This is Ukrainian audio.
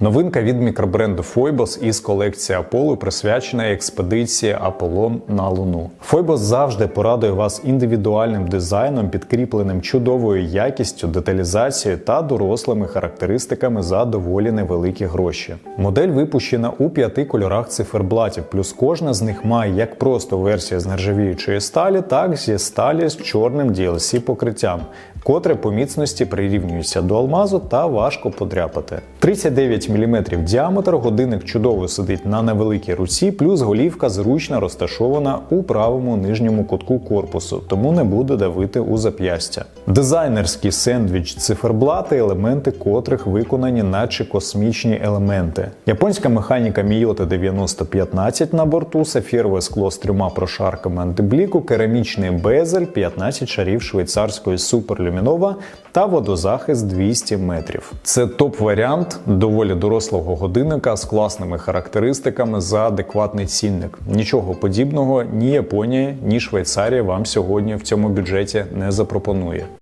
Новинка від мікробренду Foibos із колекції Apollo присвячена експедиції Аполлон на Луну. Foibos завжди порадує вас індивідуальним дизайном, підкріпленим чудовою якістю, деталізацією та дорослими характеристиками за доволі невеликі гроші. Модель випущена у п'яти кольорах циферблатів, плюс кожна з них має як просто версія з нержавіючої сталі, так зі сталі з чорним DLC покриттям, котре по міцності прирівнюється до алмазу та важко подряпати. 39 мм діаметр, годинник чудово сидить на невеликій руці, плюс голівка зручно розташована у правому нижньому кутку корпусу, тому не буде давити у зап'ястя. Дизайнерський сендвіч циферблати, елементи котрих виконані наче космічні елементи. Японська механіка Miyota 9015 на борту, сафірове скло з трьома прошарками антибліку, керамічний безель, 15 шарів швейцарської суперлюмінова та водозахист 200 метрів. Це топ-варіант доволі дорослого годинника з класними характеристиками за адекватний цінник. Нічого подібного ні Японія, ні Швейцарія вам сьогодні в цьому бюджеті не запропонує.